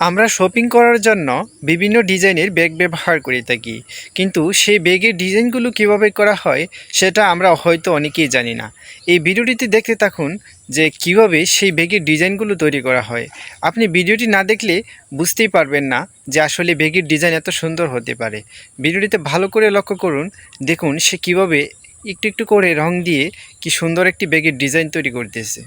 আমরা শপিং করার জন্য বিভিন্ন ডিজাইনের ব্যাগ ব্যবহার করে থাকি। কিন্তু সেই ব্যাগের ডিজাইনগুলো কীভাবে করা হয়, সেটা আমরা হয়তো অনেকেই জানি না। এই ভিডিওটিতে দেখতে থাকুন যে কীভাবে সেই ব্যাগের ডিজাইনগুলো তৈরি করা হয়। আপনি ভিডিওটি না দেখলে বুঝতেই পারবেন না যে আসলে ব্যাগের ডিজাইন এত সুন্দর হতে পারে। ভিডিওটিতে ভালো করে লক্ষ্য করুন, দেখুন সে কীভাবে একটু একটু করে রং দিয়ে কি সুন্দর একটি ব্যাগের ডিজাইন তৈরি করতেছে।